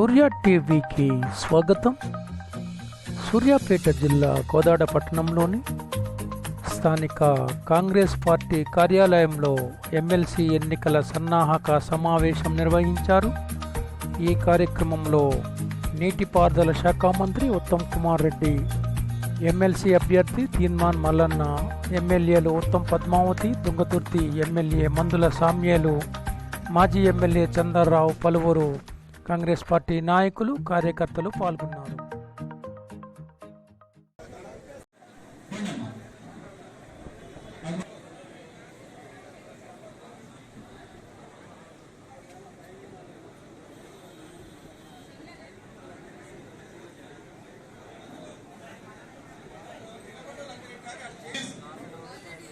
సూర్య టీవీకి స్వాగతం. సూర్యాపేట జిల్లా కోదాడ పట్టణంలోని స్థానిక కాంగ్రెస్ పార్టీ కార్యాలయంలో ఎమ్మెల్సీ ఎన్నికల సన్నాహక సమావేశం నిర్వహించారు. ఈ కార్యక్రమంలో నీటిపారుదల శాఖ మంత్రి ఉత్తమ్ కుమార్ రెడ్డి ఎమ్మెల్సీ అభ్యర్థి తీన్మాన్ మల్లన్న ఎమ్మెల్యేలు ఉత్తమ్ పద్మావతి దుంగతుర్తి ఎమ్మెల్యే మందుల సామ్యేలు మాజీ ఎమ్మెల్యే చందర్రావు పలువురు కాంగ్రెస్ పార్టీ నాయకులు కార్యకర్తలు పాల్గొన్నారు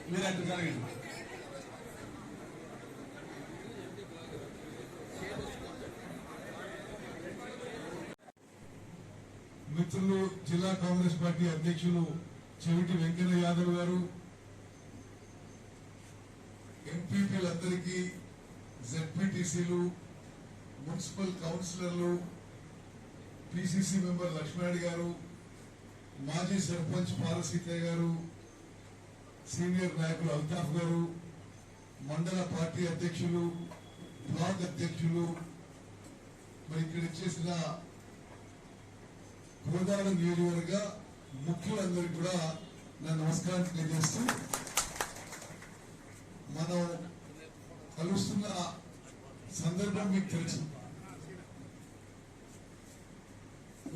మీరు అటు జరగండి మిత్రులు జిల్లా కాంగ్రెస్ పార్టీ అధ్యక్షులు చెవిటి వెంకయ్య యాదవ్ గారు ఎంపీపీలందరికీ జెడ్పీటీసీలు మున్సిపల్ కౌన్సిలర్లు పిసిసి మెంబర్ లక్ష్మణ్ గారు మాజీ సర్పంచ్ పాలసీతయ్య గారు సీనియర్ నాయకులు అల్తాఫ్ గారు మండల పార్టీ అధ్యక్షులు బ్లాక్ అధ్యక్షులు మరి ఇక్కడ చేసిన గోదావరి నియోజకవర్గ ముఖ్యులందరికీ కూడా నా నమస్కారం తెలియజేస్తూ మనం కలుస్తున్న సందర్భం మీకు తెలుసు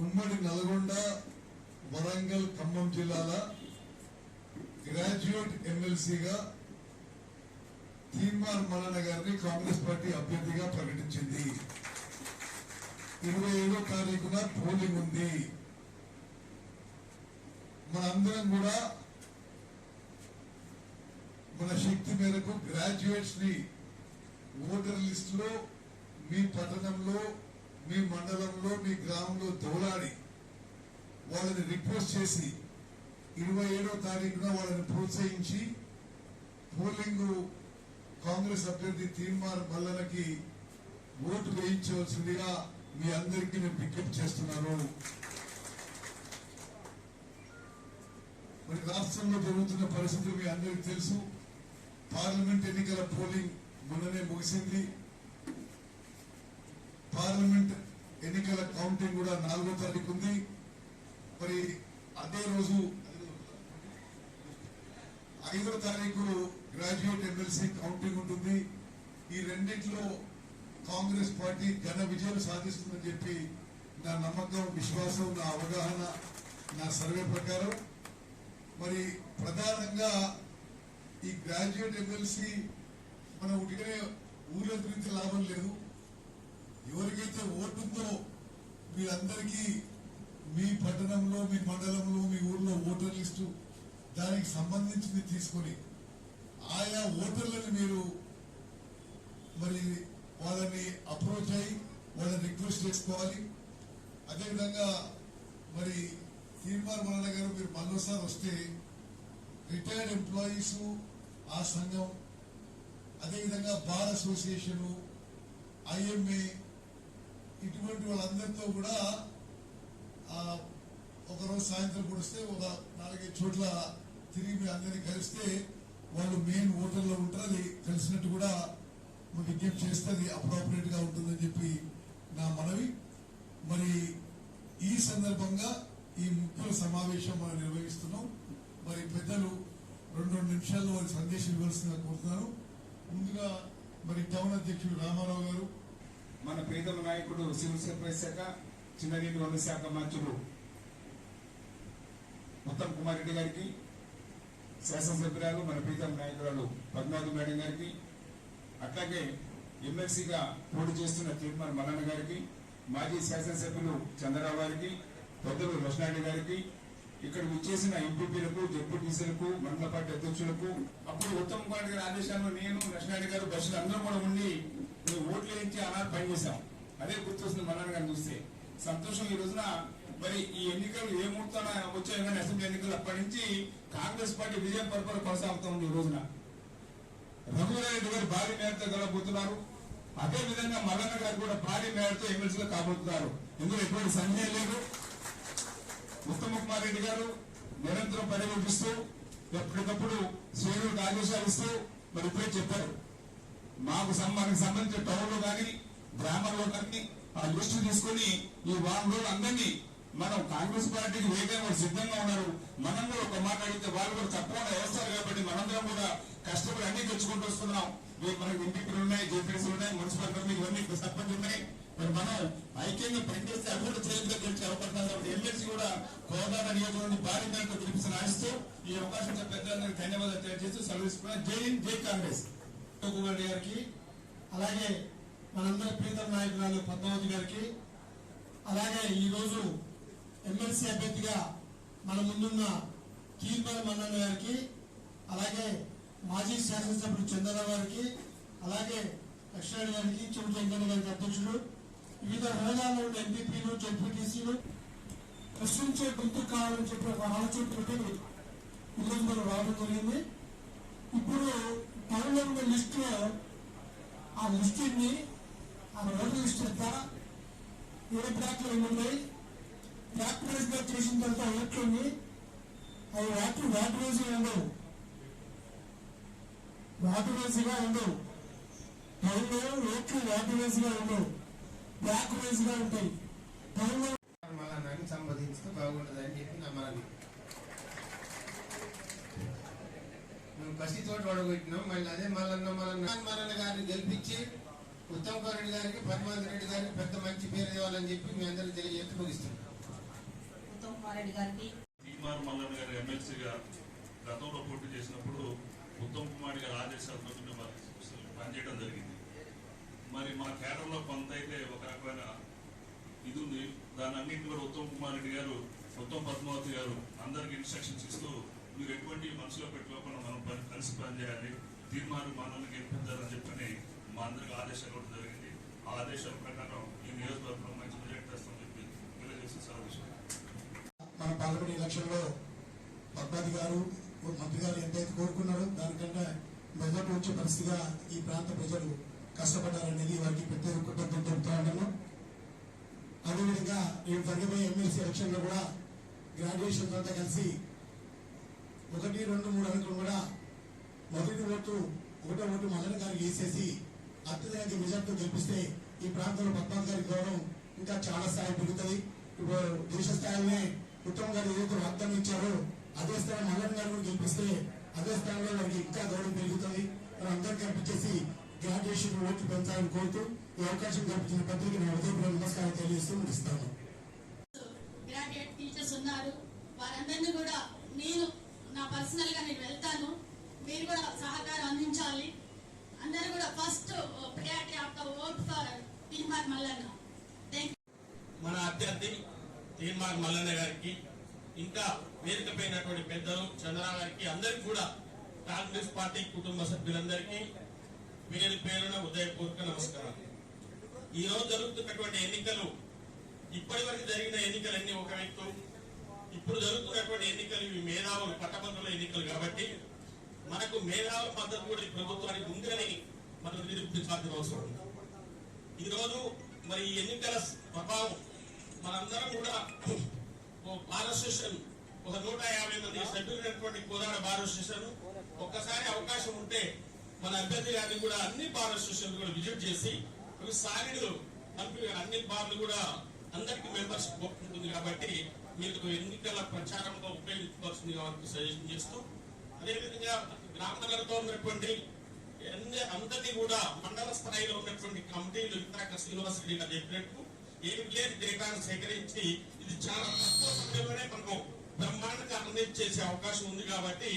ఉమ్మడి నల్గొండ వరంగల్ ఖమ్మం జిల్లాల గ్రాడ్యుయేట్ ఎమ్మెల్సీగా తీన్మార్ మల్లన్న గారిని కాంగ్రెస్ పార్టీ అభ్యర్థిగా ప్రకటించింది. ఇరవై ఏడో తారీఖున పోలింగ్ ఉంది. మనందరం కూడా మన శక్తి మేరకు గ్రాడ్యుయేట్స్ని ఓటర్ లిస్ట్లో మీ పట్టణంలో మీ మండలంలో మీ గ్రామంలో దౌలాడి వాళ్ళని రిక్వెస్ట్ చేసి ఇరవై ఏడో తారీఖున వాళ్ళని ప్రోత్సహించి పోలింగ్ కాంగ్రెస్ అభ్యర్థి తీన్మార్ మల్లలకి ఓటు వేయించవలసిందిగా మీ అందరికీ నేను విజ్ఞప్తి చేస్తున్నాను. మరి రాష్ట్రంలో జరుగుతున్న పరిస్థితులు మీ అందరికీ తెలుసు. పార్లమెంట్ ఎన్నికల పోలింగ్ మొన్ననే ముగిసింది. పార్లమెంట్ ఎన్నికల కౌంటింగ్ కూడా నాలుగో తారీఖు ఉంది. మరి అదే రోజు ఐదో తారీఖు గ్రాడ్యుయేట్ ఎమ్మెల్సీ కౌంటింగ్ ఉంటుంది. ఈ రెండింటిలో కాంగ్రెస్ పార్టీ ఘన విజయం సాధిస్తుందని చెప్పి నా నమ్మకం విశ్వాసం నా అవగాహన నా సర్వే ప్రకారం మరి ప్రధానంగా ఈ గ్రాడ్యుయేట్ ఎమ్మెల్సీ మనం ఉడికనే ఊళ్ళో గురించి లాభం లేదు. ఎవరికైతే ఓటుందో మీరందరికీ మీ పట్టణంలో మీ మండలంలో మీ ఊర్లో ఓటర్ లిస్టు దానికి సంబంధించింది తీసుకొని ఆయా ఓటర్లను మీరు మరి వాళ్ళని అప్రోచ్ అయ్యి వాళ్ళని రిక్వెస్ట్ చేసుకోవాలి. అదేవిధంగా మరి తీర్మార్ మరణ గారు మీరు మరోసారి వస్తే రిటైర్డ్ ఎంప్లాయీస్ ఆ సంఘం అదేవిధంగా బార్ అసోసియేషను ఐఎంఏ ఇటువంటి వాళ్ళందరితో కూడా ఒకరోజు సాయంత్రం కూడా వస్తే ఒక నాలుగైదు చోట్ల తిరిగి మీరు అందరినీ కలిస్తే వాళ్ళు మెయిన్ ఓటర్లో ఉంటారు అది కలిసినట్టు కూడా మీకు విజ్ఞప్తి చేస్తే అది అప్రోప్రియేట్ ఉంటుందని చెప్పి నా మనవి. మరి ఈ సందర్భంగా ఈ ముఖ్యుల సమావేశం మనం నిర్వహిస్తున్నాం. మరి పెద్దలు రెండు రెండు నిమిషాల్లో వారి సందేశం ఇవ్వాల్సిందిగా కోరుతున్నాను. ముందుగా మరి టౌన్ అధ్యక్షుడు రామారావు గారు మన ప్రీతమ నాయకుడు సివిల్ సప్లైస్ శాఖ చిన్న వంద శాఖ మంత్రులు ఉత్తమ్ కుమార్ రెడ్డి గారికి శాసనసభ్యురాలు మన ప్రీతమ నాయకురాలు పద్మావతి మేడం గారికి అట్లాగే ఎమ్మెల్సీగా పోటీ చేస్తున్న తీర్మాన్ మల్లన్న గారికి మాజీ శాసనసభ్యులు చంద్రరావు గారికి పెద్దలు లక్ష్మణరెడ్డి గారికి ఇక్కడ విచ్చేసిన ఎంపీపీలకు డిప్యూటీసీలకు మండల పార్టీ అధ్యక్షులకు అప్పుడు ఉత్తమ్ కుమార్ గారి ఆదేశాల్లో నేను లక్ష్మణరెడ్డి గారు బస్సులు అందరూ కూడా ఉండి మేము ఓట్లు ఇచ్చి అనాలు పనిచేశాం అదే గుర్తొస్తుంది మల్లన్న గారిని చూస్తే. సంతోషం ఈ రోజున మరి ఈ ఎన్నికలు ఏ ముహూర్తాన వచ్చాయో కానీ అసెంబ్లీ ఎన్నికలు అప్పటి నుంచి కాంగ్రెస్ పార్టీ విజయం పరపర కొనసాగుతా ఉంది ఈ రోజున. రఘువరెడ్డి గారు భారీ మేరతో గెలబోతున్నారు అదే విధంగా మల్లన్న గారు కూడా భారీ మేరతో ఎమ్మెల్సీగా కాబోతున్నారు. ఇందులో ఎటువంటి సందేహం లేదు. ఉత్తమ కుమార్ రెడ్డి గారు నిరంతరం పర్యవేక్షిస్తూ ఎప్పటికప్పుడు శ్రేణులకు ఆదేశాలు ఇస్తూ మరి ఇప్పుడే చెప్పారు. మాకు మనకు సంబంధించిన టౌన్లో కానీ గ్రామాల్లో కానీ ఆ దృష్టి తీసుకొని ఈ వారం రోజులు అందరినీ మనం కాంగ్రెస్ పార్టీకి వేగంగా సిద్ధంగా ఉన్నారు. మనం కూడా ఒక మాట అడిగితే వాళ్ళు కూడా తప్పకుండా వేస్తారు కాబట్టి మనందరం కూడా కష్టపడి అన్ని తెచ్చుకుంటూ వస్తున్నాం. ఇవి మనకి ఎంపీలు ఉన్నాయి జేపీఎస్ ఉన్నాయి మున్సిపల్ కమిటీ ఇవన్నీ సర్పంచ్ ఉన్నాయి. మరి మనం ఐక్యంగా పనిచేస్తే అవి కూడా చేతిలో గెలిచే అవకాశం కాబట్టి ఎమ్మెల్సీ కూడా కోదాడ నియోజకవర్గం భారీ మేరకు గెలిపిస్తున్న ఆశిస్తూ ఈ అవకాశం పెద్దలందరికీ ధన్యవాదాలు తెలియజేస్తూ సెలవు జై హింద్ జై కాంగ్రెస్. కుమార్ గారికి అలాగే మనందరి ప్రీతం నాయకురాలు పద్మావతి గారికి అలాగే ఈరోజు ఎమ్మెల్సీ అభ్యర్థిగా మన ముందున్న కీర్మల మన్నన్న గారికి అలాగే మాజీ శాసనసభ్యుడు చంద్రరావు గారికి అలాగే లక్ష్మణ్ గారికి చెవిటి వెంకన్న గారికి అధ్యక్షుడు వివిధ హోదాల్లో ఉన్న ఎంపీపీలు జడ్పీటీసీలు ప్రశ్నించే గుర్తు కావాలని చెప్పి ఒక ఆలోచనతోటి ఈరోజు మనం రావడం జరిగింది. ఇప్పుడు టౌన్లో ఉన్న లిస్ట్లో ఆ లిస్ట్ ఆ రోడ్డు లిస్ట్ ఎంత ఏ బ్లాక్లో ఉన్నాయి? బ్లాక్ ప్రైస్గా చేసిన తర్వాత ఓట్లుంది అవి వాటర్ వాటర్ రోజు ఉండవు. వాటర్ రోజుగా ఉండవు. టౌన్లో ఓట్లు వాటర్ రోజుగా ఉండవు. బ్లాక్ వేసిగా ఉంటాయి మళ్ళా సంపాదించితే బాగుంటుందని చెప్పి నా మనవి నువ్వు కసితో ఓడగొట్టినావు మళ్ళీ అదే మల్లన్న మల్లన్న. మల్లన్న గారిని గెలిపించి ఉత్తమ్ కుమార్ రెడ్డి గారికి పద్మావతి రెడ్డి గారికి పెద్ద మంచి పేరు ఇవ్వాలని చెప్పి మీ అందరికీ తెలియజేస్తూ ముగిస్తున్నాం. ఉత్తమ్ కుమార్ రెడ్డి గారికి. టీమార్ మల్లన్న గారు ఎమ్మెల్సీగా గతంలో పోటీ చేసినప్పుడు ఉత్తమ్ కుమార్ గారి ఆదేశాలతో పనిచేయడం జరిగింది. మరి మన కేడర్లో కొంత అయితే ఒక రకమైన ఇది ఉంది. దాని అన్నింటి కూడా ఉత్తమ్ కుమార్ రెడ్డి గారు ఉత్తమ్ పద్మావతి గారు అందరికి ఇన్స్ట్రక్షన్స్ ఇస్తూ మీరు ఎటువంటి మనసులో పెట్టుకోకుండా మనం పని కలిసి పనిచేయాలి తీర్మానం మనల్ని గెలిపించాలని చెప్పని మా అందరికి ఆదేశాలు ఇవ్వడం జరిగింది. ఆ ఆదేశాల ప్రకారం ఈ నియోజకవర్గంలో మంచి రిజల్ట్ చేస్తామని చెప్పి తెలియజేసి సెలవు మన పార్లమెంట్ ఎలక్షన్లో పద్మావతి గారు మంత్రి గారు ఎంతైతే కోరుకున్నారో దానికంటే మొదటి వచ్చే పరిస్థితిగా ఈ ప్రాంత ప్రజలు కష్టపడ్డారనేది వారికి ప్రత్యేక కృతజ్ఞతలు తెలుపుతా ఉన్నాను అదేవిధంగా నేను జరగబోయే ఎమ్మెల్సీ ఎలక్షన్లో కూడా గ్రాడ్యుయేషన్ అంతా కలిసి ఒకటి రెండు మూడు అంకెలు కూడా మొదటి ఓటు ఒకటో ఓటు మదన్ గారికి వేసేసి అత్యధిక మెజార్టీతో గెలిపిస్తే ఈ ప్రాంతంలో పద్మావతి గారి గౌరవం ఇంకా చాలా స్థాయి పెరుగుతుంది. ఇప్పుడు దేశ స్థాయిలోనే ఉత్తమ్ గారు ఏదైతే వాగ్దానం ఇచ్చారో అదే స్థాయి మదన్ గారు కూడా గెలిపిస్తే అదే స్థాయిలో వారికి ఇంకా గౌరవం పెరుగుతుంది. మనం అందరికీ కనిపించేసి గ్రాడ్యుయేషన్ ఓట్లు పెంచాలని కోరుతూ ఈ అవకాశం కల్పించిన పత్రిక నేను హృదయపూర్వక నమస్కారం తెలియజేస్తూ ముగిస్తాను. గ్రాడ్యుయేట్ టీచర్స్ ఉన్నారు. వారందరినీ కూడా నేను నా పర్సనల్గా నేను వెళ్తాను. మీరు కూడా సహకారం అందించాలి. అందరూ కూడా first priority of the vote for Teenmar Mallanna thank మన అభ్యర్థి తీర్మాన్ మల్లన్న గారికి ఇంకా వేదికపైనటువంటి పెద్దలు చంద్రరావు గారికి అందరికి కూడా కాంగ్రెస్ పార్టీ కుటుంబ సభ్యులందరికీ వీరి పేరున ఉదయపూర్వక నమస్కారం ఈ రోజు జరుగుతున్నటువంటి ఎన్నికలు ఇప్పటి వరకు జరిగిన ఎన్నికలన్నీ ఒక వ్యక్తు. ఇప్పుడు జరుగుతున్నటువంటి ఎన్నికలు ఇవి మేధావులు పట్టభద్రుల ఎన్నికలు కాబట్టి మనకు మేధావుల పద్ధతి కూడా ఈ ప్రభుత్వానికి ఉందని మనం నిరూపించాల్సిన అవసరం. ఉంది ఈ రోజు మరి ఈ ఎన్నికల ప్రభావం మనందరం కూడా ఓ బార్ అసోసియేషన్ ఒక నూట యాభై మంది సభ్యులైనటువంటి కోదాడ బార్ అసోసియేషన్ ఒక్కసారి అవకాశం ఉంటే మన అభ్యర్థి గారిని కూడా అన్ని బార్ అసోసియేషన్ కూడా విజిట్ చేసి ఒక సాలిడ్ కంపెనీ అన్ని బార్లు కూడా అందరికి మెంబర్షిప్ ఉంటుంది కాబట్టి మీరు ఎన్నికల ప్రచారంలో ఉపయోగించుకోవాల్సింది కాబట్టి సజెషన్ చేస్తూ అదేవిధంగా గ్రామాలతో ఉన్నటువంటి అందరినీ కూడా మండల స్థాయిలో ఉన్నటువంటి కమిటీలు ఇందాక శ్రీనివాస్ రెడ్డి గారు చెప్పినట్టు ఏమి లేని డేటాను సేకరించి ఇది చాలా తక్కువ సమయంలోనే మనము బ్రహ్మాండంగా అన్వేషణ చేసే అవకాశం ఉంది కాబట్టి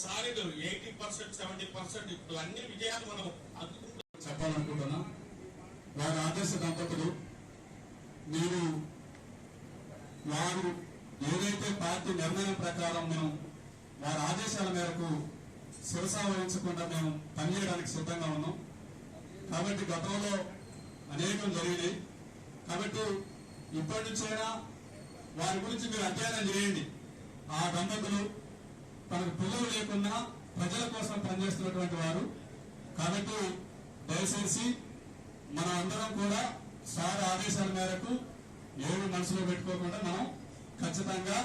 solid eighty percent seventy percent ఇప్పుడు అన్ని విజయాలు మనం అందుకుంటాం చెప్పాలనుకుంటున్నాం. వారి ఆదర్శ దంపతులు నేను వారు ఏదైతే పార్టీ నిర్ణయం ప్రకారం మేము వారి ఆదేశాల మేరకు శిరస వహించకుండా మేము పనిచేయడానికి సిద్ధంగా ఉన్నాం. కాబట్టి గతంలో అనేకం జరిగినాయి. కాబట్టి ఇప్పటి నుంచైనా వారి గురించి మీరు అధ్యయనం చేయండి. ఆ దంపతులు తనకు పిల్లలు లేకున్నా ప్రజల కోసం పనిచేస్తున్నటువంటి వారు. కాబట్టి దయచేసి మనం అందరం కూడా సార్ ఆదేశాల మేరకు ఏమి మనసులో పెట్టుకోకుండా మనం ఖచ్చితంగా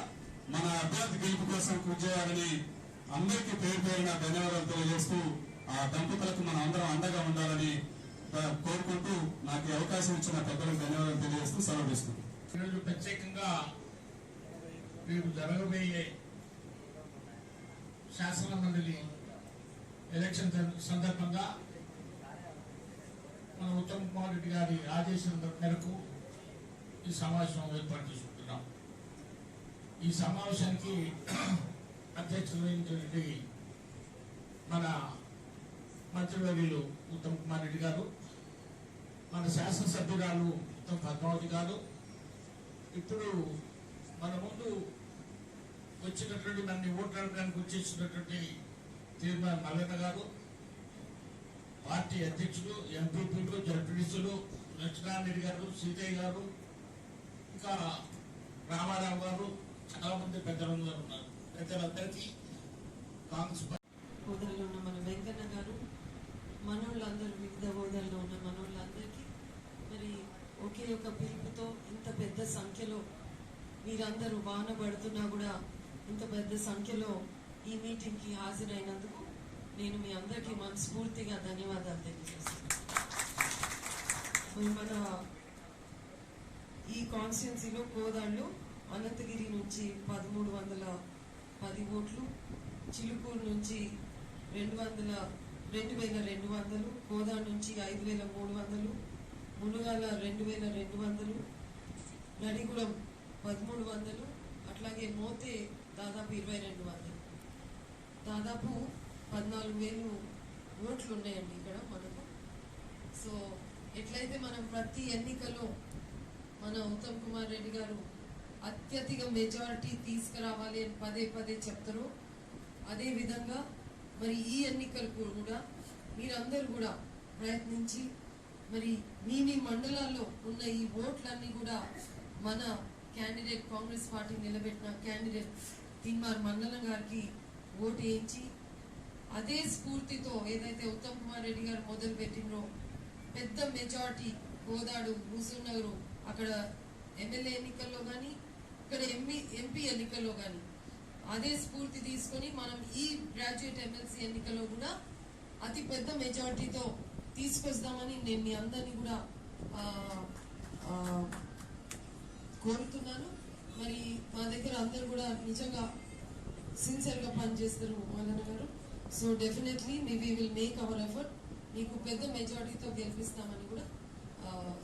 మన అభ్యర్థి గెలుపు కోసం కృషి చేయాలని అందరికీ పేరు పేరున ధన్యవాదాలు తెలియజేస్తూ ఆ దంపతులకు మనం అందరం అండగా ఉండాలని కోరుకుంటూ నాకు అవకాశం ఇచ్చిన పెద్దలకు ధన్యవాదాలు తెలియజేస్తూ సెలవు ప్రత్యేకంగా రేపు జరగబోయే శాసన మండలి ఎలక్షన్ సందర్భంగా మన ఉత్తమ్ కుమార్ రెడ్డి గారి ఆదేశం మేరకు ఈ సమావేశం ఏర్పాటు చేసుకుంటున్నాం. ఈ సమావేశానికి అధ్యక్షులు వహించినటువంటి మన మంత్రివర్యులు ఉత్తమ్ కుమార్ రెడ్డి గారు మన శాసనసభ్యురాలు ఉత్తమ్ పద్మావతి గారు. ఇప్పుడు మన ముందు వచ్చినటువంటి నన్ను ఓట్లాడడానికి వచ్చేసినటువంటి తీర్మాన మల్లన్న గారు పార్టీ అధ్యక్షులు ఎంపీపీలు జడ్పీటీసులు లక్ష్మణారెడ్డి గారు సీతయ్య గారు ఇంకా రామారావు గారు చాలా మంది పెద్దలందరూ ఉన్నారు. పెద్దలందరికీ కాంగ్రెస్ పార్టీ హోదాలో ఉన్న మన వెంకన్న గారు మనోళ్ళందరూ వివిధ హోదాల్లో ఉన్న మనోళ్ళందరికీ మరి ఒకే ఒక పిలుపుతో ఇంత పెద్ద సంఖ్యలో మీరందరూ వాన పడుతున్నా కూడా ఇంత పెద్ద సంఖ్యలో ఈ మీటింగ్కి హాజరైనందుకు నేను మీ అందరికీ మనస్ఫూర్తిగా ధన్యవాదాలు తెలియజేస్తున్నాను. మన ఈ కాన్స్టిట్యున్సీలో కోదాళ్ళు అనంతగిరి నుంచి పదమూడు వందల పది ఓట్లు చిలుకూరు నుంచి రెండు వందల రెండు వేల రెండు వందలు కోదాడు నుంచి ఐదు వేల మూడు వందలు మునుగాల రెండు వేల రెండు వందలు నడిగుళం పదమూడు వందలు అట్లాగే మోతే దాదాపు ఇరవై రెండు వందలు దాదాపు పద్నాలుగు వేలు ఓట్లు ఉన్నాయండి ఇక్కడ మనకు. సో ఎట్లయితే మనం ప్రతి ఎన్నికలో మన ఉత్తమ్ కుమార్ రెడ్డి గారు అత్యధిక మెజారిటీ తీసుకురావాలి అని పదే పదే చెప్తారు. అదే విధంగా మరి ఈ ఎన్నికలకు కూడా మీరందరూ కూడా ప్రయత్నించి మరి మీ మీ మండలాల్లో ఉన్న ఈ ఓట్లన్నీ కూడా మన క్యాండిడేట్ కాంగ్రెస్ పార్టీ నిలబెట్టిన క్యాండిడేట్ తిన్మార్ మండలం గారికి ఓటు వేయించి అదే స్ఫూర్తితో ఏదైతే ఉత్తమ్ కుమార్ రెడ్డి గారు మొదలు పెట్టినో పెద్ద మెజార్టీ కోదాడు హుజూర్ అక్కడ ఎమ్మెల్యే ఎన్నికల్లో కానీ ఇక్కడ ఎంపీ ఎంపీ ఎన్నికల్లో కానీ అదే స్ఫూర్తి తీసుకొని మనం ఈ గ్రాడ్యుయేట్ ఎమ్మెల్సీ ఎన్నికల్లో కూడా అతి పెద్ద మెజార్టీతో తీసుకొస్తామని నేను మీ అందరినీ కూడా కోరుతున్నాను. మరి మా దగ్గర అందరు కూడా నిజంగా సిన్సియర్గా పనిచేస్తారు మల్లన్న గారు. So definitely me we will make our effort మీకు పెద్ద మెజారిటీతో గెలిపిస్తామని కూడా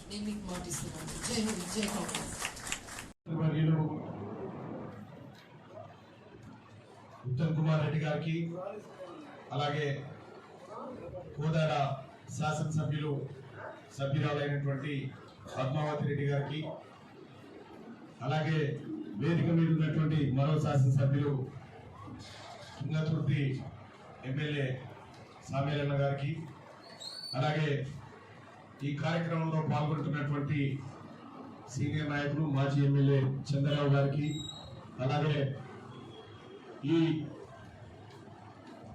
నేను మీకు మాటిస్తున్నాను జై హింద్ జై కాంగ్రెస్. ఉత్తమ్ కుమార్ రెడ్డి గారికి అలాగే కోదాడ శాసనసభ్యులు సభ్యురాలైనటువంటి పద్మావతి రెడ్డి గారికి అలాగే వేదిక మీద ఉన్నటువంటి మరో శాసనసభ్యులు తుంగతుర్తి ఎమ్మెల్యే సామేలన్న గారికి అలాగే ఈ కార్యక్రమంలో పాల్గొంటున్నటువంటి సీనియర్ నాయకులు మాజీ ఎమ్మెల్యే చంద్రరావు గారికి అలాగే ఈ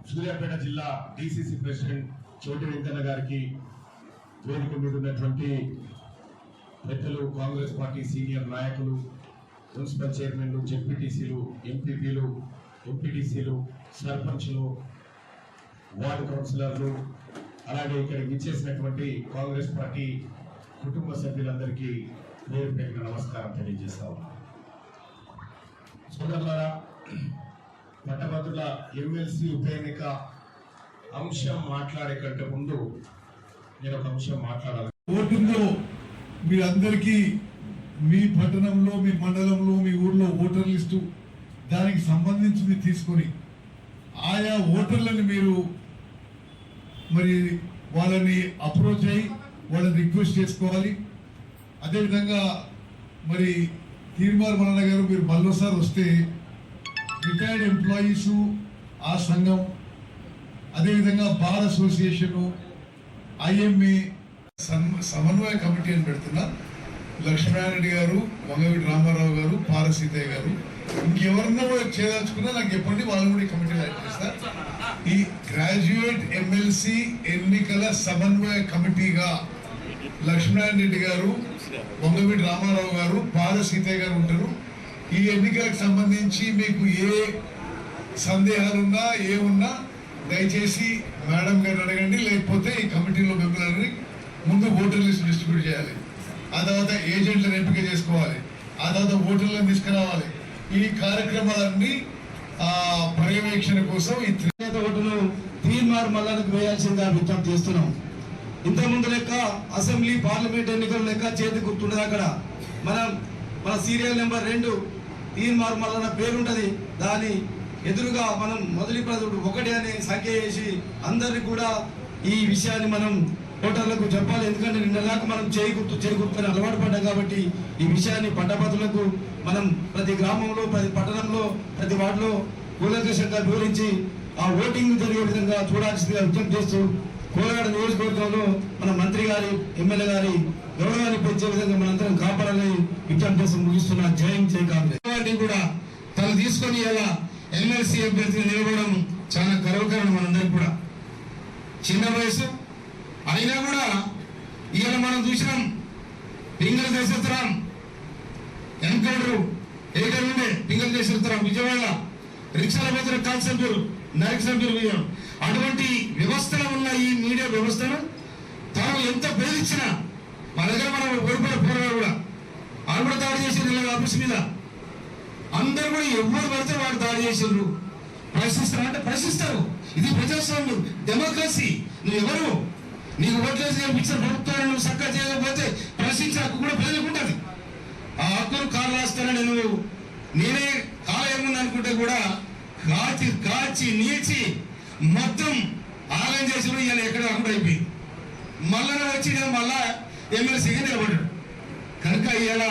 సూర్యాపేట జిల్లా డిసిసి ప్రెసిడెంట్ చోటి వెంకన్న గారికి వేదిక మీద ఉన్నటువంటి పెద్దలు కాంగ్రెస్ పార్టీ సీనియర్ నాయకులు మున్సిపల్ చైర్మన్లు జెడ్పీటీసీలు ఎంపీపీలు ఎంపీటీసీలు సర్పంచ్లు వార్డు కౌన్సిలర్లు అలాగే ఇక్కడికి విచ్చేసినటువంటి కాంగ్రెస్ పార్టీ కుటుంబ సభ్యులందరికీ పేరు పేరున నమస్కారం తెలియజేస్తా ఉన్నాను. సోదరులారా పట్టభద్రుల ఎమ్మెల్సీ ఉప ఎన్నిక అంశం మాట్లాడే కంటే ముందు నేను ఒక అంశం మాట్లాడాలి. ఓటింగ్లో మీరందరికీ మీ పట్టణంలో మీ మండలంలో మీ ఊర్లో ఓటర్ లిస్టు దానికి సంబంధించింది తీసుకొని ఆయా ఓటర్లను మీరు మరి వాళ్ళని అప్రోచ్ అయ్యి వాళ్ళని రిక్వెస్ట్ చేసుకోవాలి. అదేవిధంగా మరి తీర్మార్ మరణ గారు మీరు మళ్ళోసారి వస్తే రిటైర్డ్ ఎంప్లాయీస్ ఆ సంఘం అదేవిధంగా బార్ అసోసియేషను ఐఎంఏ సమన్వయ కమిటీ అని పెడుతున్నారు. లక్ష్మీనారాయణ గారు వంగవీటి రామారావు గారు పారసీతయ్య గారు. ఇంకెవరన్నా కూడా నాకు చెప్పండి వాళ్ళు కూడా ఈ కమిటీలో యాడ్ చేస్తారు ఈ గ్రాడ్యుయేట్ ఎమ్మెల్సీ ఎన్నికల సమన్వయ కమిటీగా లక్ష్మీనారాయణ రెడ్డి గారు వంగవీటి రామారావు గారు పారసీతయ్య గారు ఉంటారు. ఈ ఎన్నికలకు సంబంధించి మీకు ఏ సందేహాలున్నా ఏమున్నా దయచేసి మేడం గారిని అడగండి లేకపోతే ఈ కమిటీలో మెంబర్లని ముందు ఓటర్ లిస్ట్ డిస్ట్రిబ్యూట్ చేయాలి. ఆ తర్వాత ఏజెంట్లను ఎంపిక చేసుకోవాలి. ఆ తర్వాత ఓటర్లను తీసుకురావాలి. ఈ కార్యక్రమాలన్నీ పర్యవేక్షణ కోసం ఈ త్రి- చేత ఓటును తీర్మార్ మల్లానికి వేయాల్సిందిగా విజ్ఞప్తి చేస్తున్నాం. ఇంతకుముందు లెక్క అసెంబ్లీ పార్లమెంట్ ఎన్నికల లెక్క చేతి గుర్తుండదు అక్కడ. మనం మన సీరియల్ నెంబర్ రెండు తీర్మార్ మల్లన్న పేరుంటుంది. దాని ఎదురుగా మనం మొదటి ప్రజలు ఒకటి అనే సంఖ్య చేసి అందరికి కూడా ఈ విషయాన్ని మనం ఓటర్లకు చెప్పాలి. ఎందుకంటే నిన్నలాగా మనం చేయి గుర్తు చేయి గుర్తు అని అలవాటు పడ్డాం కాబట్టి ఈ విషయాన్ని పట్టభద్రులకు మనం ప్రతి గ్రామంలో ప్రతి పట్టణంలో ప్రతి వార్డులో కూలంకషంగా వివరించి ఆ ఓటింగ్ జరిగే విధంగా చూడాల్సిందిగా విజ్ఞప్తి చేస్తూ కోలాడ నియోజకవర్గంలో మన మంత్రి గారి ఎమ్మెల్యే గారి గౌరవాన్ని పెంచే విధంగా మనందరం కాపాడాలని విజ్ఞప్తి చేస్తూ ముగిస్తున్న. జయం హింద్, జై కాంగ్రెస్. కూడా తను తీసుకొని ఇలా ఎమ్మెల్సీ అభ్యర్థిని నిలబడడం చాలా గర్వకారణం మనందరికి కూడా. చిన్న వయసు అయినా కూడా ఇవాళ మనం చూసినాం పింగల్ దేశోత్తరం. ఎన్కౌంటర్ ఏకర్ ఉండే పింగల్ దేశోత్తరం విజయవాడ. రిక్షాల కాల్ సభ్యులు నరక సభ్యులు అటువంటి వ్యవస్థలో ఉన్న ఈ మీడియా వ్యవస్థను తాను ఎంత బెదిరించినా మన దగ్గర మనం ఓడిపోయిన పోరాడు కూడా వాళ్ళు కూడా దాడి చేసింది ఇలాగ ఆఫీస్ మీద. అందరూ కూడా ఎవరు పడితే వాడు దాడి చేసిండ్రు. ప్రశ్నిస్తారు అంటే ప్రశ్నిస్తారు. ఇది ప్రజాస్వామ్యం డెమోక్రసీ. నువ్వు ఎవరు నీకు ఓట్లేసి గెలిపించిన ప్రభుత్వాన్ని నువ్వు చక్కగా చేయకపోతే ప్రశ్నించే హక్కు కూడా ప్రజలకు ఉంటుంది ఆ హక్కును కాలు రాస్తానని నువ్వు నేనే కాలేముంది అనుకుంటే కూడా కాచి కాచి నీచి మొత్తం ఆలయం చేసి ఇవాళ ఎక్కడ అక్కడ అయిపోయింది. మళ్ళా వచ్చి నేను మళ్ళా ఎమ్మెల్సీగా నిలబడ్డాడు. కనుక ఇవాళ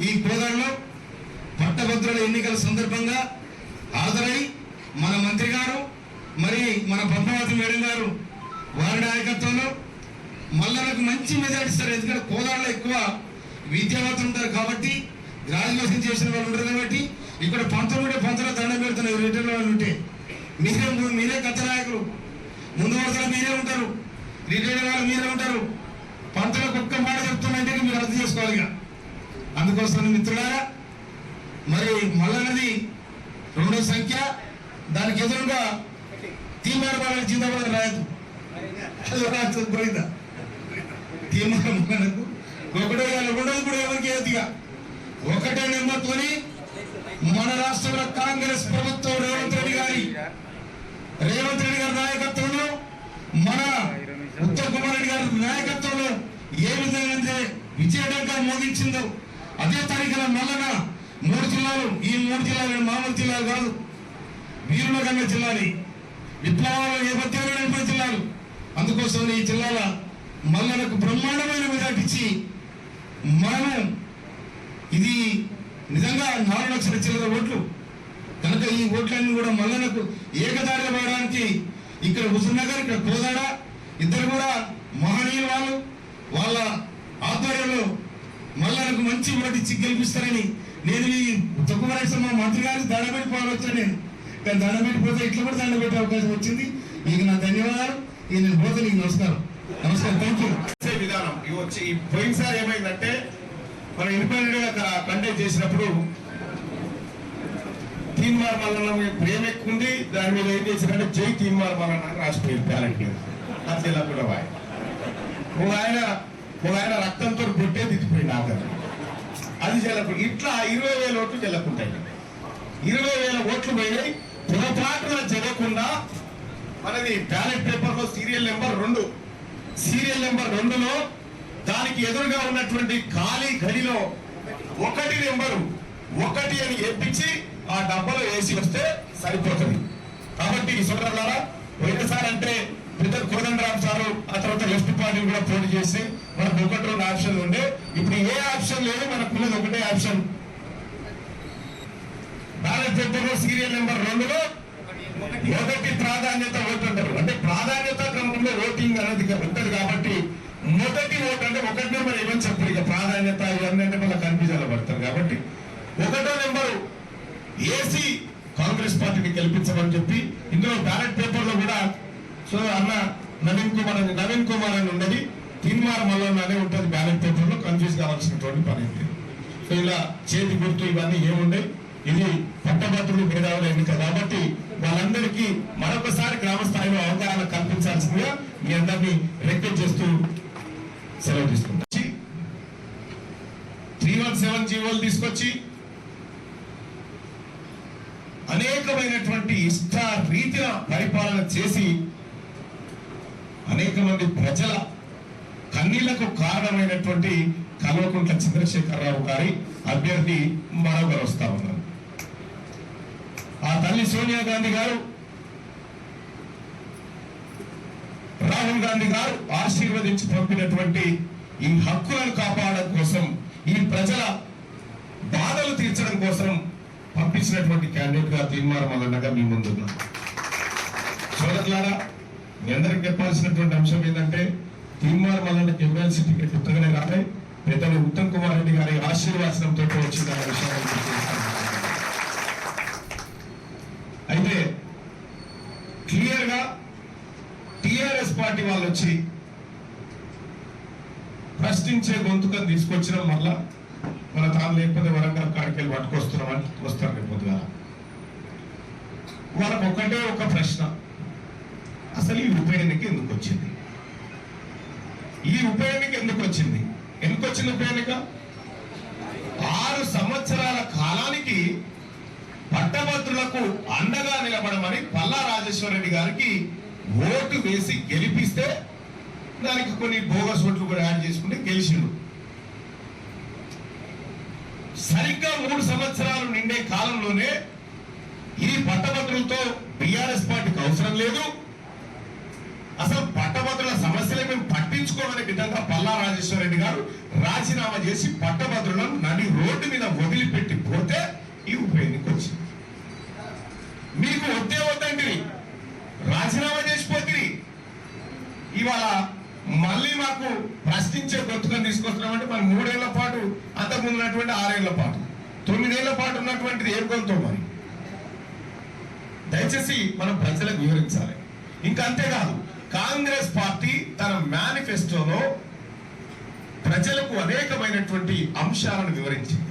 ఈ కోదాడలో పట్టభద్రుల ఎన్నికల సందర్భంగా హాజరై మన మంత్రి గారు మరి మన పద్మావతి మేడం గారు వారి నాయకత్వంలో మల్లలకు మంచి మెజార్టీ ఇస్తారు. ఎందుకంటే కోదాడలో ఎక్కువ విద్యావంతులు ఉంటారు కాబట్టి గ్రాడ్యుయేషన్ చేసిన వాళ్ళు ఉంటారు కాబట్టి ఇక్కడ పంతొమ్మిది పంతొమ్మిది దండం పెడుతున్నారు. రిటర్న్ వాళ్ళు ఉంటే మీరే మీరే కథ నాయకులు. ముందు వరుసలో మీరే ఉంటారు. రిటైర్ వాళ్ళు మీరే ఉంటారు. పంతులకు ఒక్క మాట చెప్తున్నంటే మీరు అర్థం చేసుకోవాలి అందుకోసం మిత్రులారా మరి మల్లన్నది రెండో సంఖ్య దానికి ఎదురుగా తీమారు బాలని జిందాబాద్ రాయదు. అది తీర్మాన బాలకు ఒకటో రెండోది కూడా ఎవరికి ఏదిగా? ఒకటే నెంబర్తోని మన రాష్ట్రంలో కాంగ్రెస్ ప్రభుత్వం రేవంత్ రెడ్డి గారి రేవంత్ రెడ్డి గారి నాయకత్వంలో మన ఉత్తమ్ కుమార్ రెడ్డి గారి నాయకత్వంలో ఏ విధంగా విజయడంగా మోగించిందో అదే తారీఖున మల్లన మూడు జిల్లాలు ఈ మూడు జిల్లాలు మామూలు జిల్లాలు కాదు వీరుల గంగ జిల్లాని విప్లవాలు నేపథ్యంలో నడిపిన జిల్లాలు. అందుకోసం ఈ జిల్లాల మల్లనకు బ్రహ్మాండమైన మెజార్టీ ఇచ్చి మనము ఇది నిజంగా నాలుగు లక్షల చిల్లర ఓట్లు. కనుక ఈ ఓట్లన్నీ కూడా మల్లనకు ఏకదారిగా పోవడానికి ఇక్కడ హుసూర్నగర్ ఇక్కడ కోదాడ ఇద్దరు కూడా మహనీయులు వాళ్ళు. వాళ్ళ ఆధ్వర్యంలో మల్లనకు మంచి ఓటు ఇచ్చి గెలిపిస్తారని నేను ఈ ఉత్తకుమారేశ్వర మా మంత్రి గారికి దండ పెట్టి పోవచ్చు నేను. కానీ దండ పెట్టిపోతే ఇట్లా కూడా దండ పెట్టే అవకాశం వచ్చింది. మీకు నా ధన్యవాదాలు. ఈ నేను పోతే నీకు నమస్కారం. విధానం. వచ్చి పోయినసారి ఏమైందంటే మనం ఇండిపెండెంట్గా కండక్ట్ చేసినప్పుడు తీన్మార్ మల్లన్న మీద ప్రేమ ఎక్కువ ఉంది. దాని మీద ఏం చేశారంటే జై తీన్మార్ మల్లన్న రాష్ట్రీయ టాలెంట్ ఆ జిల్లా కూడా చెల్లకుండా వాయి. ఒక ఆయన ఒక ఆయన రక్తంతో పుట్టే దిద్దిపోయింది ఆఖరి అది జల్లకుండా ఇట్లా ఇరవై వేల ఓట్లు జల్లకుంటాయి ఇరవై వేల ఓట్లు పోయినాయి. పొరపాటున జరగకుండా మనది బ్యాలెట్ పేపర్లో సీరియల్ నెంబర్ రెండు. సీరియల్ నెంబర్ రెండులో దానికి ఎదురుగా ఉన్నటువంటి ఖాళీ గడిలో ఒకటి నెంబరు ఒకటి అని ఎప్పించి ఆ డబ్బాలో వేసి వస్తే సరిపోతుంది. కాబట్టి సోదరులారా పోయినసారి అంటే పెద్ద కోదండరామ్ సారు ఆ తర్వాత లెఫ్ట్ పార్టీ కూడా పోటీ చేసి మనకు ఒకటి రెండు ఆప్షన్లు ఉండే. ఇప్పుడు ఏ ఆప్షన్ లేదు మనకున్నది ఒకటే ఆప్షన్. బ్యాలెట్ పేపర్లో సీరియల్ నెంబర్ రెండులో మొదటి ప్రాధాన్యత ఓటు అంటారు అంటే ప్రాధాన్యత క్రమంలో ఓటింగ్ అనేది ఉంటది కాబట్టి మొదటి ఓటు అంటే ఒకటి నెంబర్ ఏమని చెప్పరు ఇక ప్రాధాన్యత ఇవన్నీ అంటే మళ్ళీ కన్ఫ్యూజన్ పడతారు కాబట్టి ఒకటో నెంబరు ఏసీ కాంగ్రెస్ పార్టీని గెలిపించమని చెప్పి ఇందులో బ్యాలెట్ పేపర్లో కూడా సో అన్న నవీన్ కుమార్ అని నవీన్ కుమార్ అని ఉన్నది. తీర్మానం మళ్ళీ ఉంటుంది బ్యాలెట్ పేపర్లో. కన్ఫ్యూజ్ కావాల్సినటువంటి పని సో ఇలా చేతి గుర్తు ఇవన్నీ ఏముండే ఇది పట్టభద్రులు మేధావుల ఎన్నిక కాబట్టి మరొకసారి గ్రామ స్థాయిలో అవగాహన కల్పించాల్సిందిగా మీ అందరినీ రిక్వెస్ట్ చేస్తూ సెలవు తీసుకుంటాం. త్రీ వన్ సెవెన్ జీవోలు తీసుకొచ్చి అనేకమైనటువంటి ఇష్ట రీతిన పరిపాలన చేసి అనేక మంది ప్రజల కన్నీళ్ళకు కారణమైనటువంటి కల్వకుంట్ల చంద్రశేఖరరావు గారి అభ్యర్థి మరొకరు వస్తా ఉన్నారు. ఆ తల్లి సోనియా గాంధీ గారు రాహుల్ గాంధీ గారు ఆశీర్వదించి పంపినటువంటి ఈ హక్కులను కాపాడడం కోసం ఈ ప్రజల బాధలు తీర్చడం కోసం పంపించినటువంటి క్యాండిడేట్గా తీర్మానం అన్నగా మీ ముందున్నా. సోదరులారా మీ అందరికి చెప్పాల్సినటువంటి అంశం ఏంటంటే తీర్మానం వలన ఎమ్మెల్సీ టికెట్ ఉత్తగానే రాలే. పెద్దలు ఉత్తమ్ కుమార్ రెడ్డి గారి ఆశీర్వాసనంతో వచ్చింది విషయాన్ని గుర్తు చేస్తాను. అయితే క్లియర్గా టిఆర్ఎస్ వాళ్ళు వచ్చి ప్రశ్నించే గొంతుకని తీసుకొచ్చిన మళ్ళా మన తాను లేకపోతే వరంగల్ కాడికి వెళ్ళి పట్టుకొస్తున్నామని వస్తారు రేపు పొద్దుగాల. వాళ్ళకు ఒకటే ఒక ప్రశ్న. అసలు ఈ ఉప ఎన్నిక ఎందుకు వచ్చింది? ఈ ఉప ఎన్నిక ఎందుకు వచ్చింది? ఎందుకు వచ్చింది ఉప ఎన్నిక ఆరు సంవత్సరాల కాలానికి పట్టభద్రులకు అండగా నిలబడమని పల్లా రాజేశ్వరరెడ్డి గారికి ఓటు వేసి గెలిపిస్తే దానికి కొన్ని బోగస్ ఓట్లు కూడా యాడ్ చేసుకుంటే గెలిచిండు. సరిగ్గా మూడు సంవత్సరాలు నిండే కాలంలోనే ఈ పట్టభద్రులతో బిఆర్ఎస్ పార్టీకి అవసరం లేదు. అసలు పట్టభద్రుల సమస్యలే మేము పట్టించుకోమనే విధంగా పల్లా రాజేశ్వర రెడ్డి గారు రాజీనామా చేసి పట్టభద్రులను నడి రోడ్డు మీద వదిలిపెట్టి పోతే ఈ ఉప ఎన్నిక వచ్చింది. మీకు వద్దే వద్దండి రాజీనామా చేసిపోతుంది. ఇవాళ మళ్ళీ మాకు ప్రశ్నించే గొంతుకని తీసుకొస్తున్నామంటే మరి మూడేళ్ళ పాటు అంతకుముందు ఉన్నటువంటి ఆరేళ్ళ పాటు తొమ్మిదేళ్ళ పాటు ఉన్నటువంటిది ఏ మరి? దయచేసి మనం ప్రజలకు వివరించాలి. ఇంకా అంతేకాదు కాంగ్రెస్ పార్టీ తన మేనిఫెస్టోలో ప్రజలకు అనేకమైనటువంటి అంశాలను వివరించింది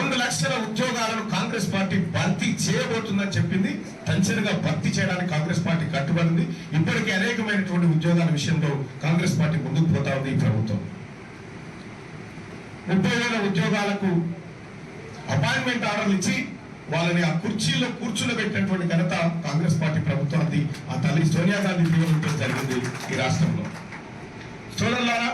రెండు లక్షల ఉద్యోగాలను కాంగ్రెస్ పార్టీ భర్తీ చేయబోతుందని చెప్పింది. టెన్షన్గా భర్తీ చేయడానికి కాంగ్రెస్ పార్టీ కట్టుబడింది. ఇప్పటికే అనేకమైనటువంటి ఉద్యోగాల విషయంలో కాంగ్రెస్ పార్టీ ముందుకు పోతా ఉంది ఈ ప్రభుత్వం. ముప్పై వేల ఉద్యోగాలకు అపాయింట్మెంట్ ఆర్డర్లు ఇచ్చి వాళ్ళని ఆ కుర్చీలో కూర్చుండబెట్టినటువంటి ఘనత కాంగ్రెస్ పార్టీ ప్రభుత్వానికి. ఆ తల్లి సోనియా గాంధీ తీవ్రంతో జరిగింది ఈ రాష్ట్రంలో. సోదరులారా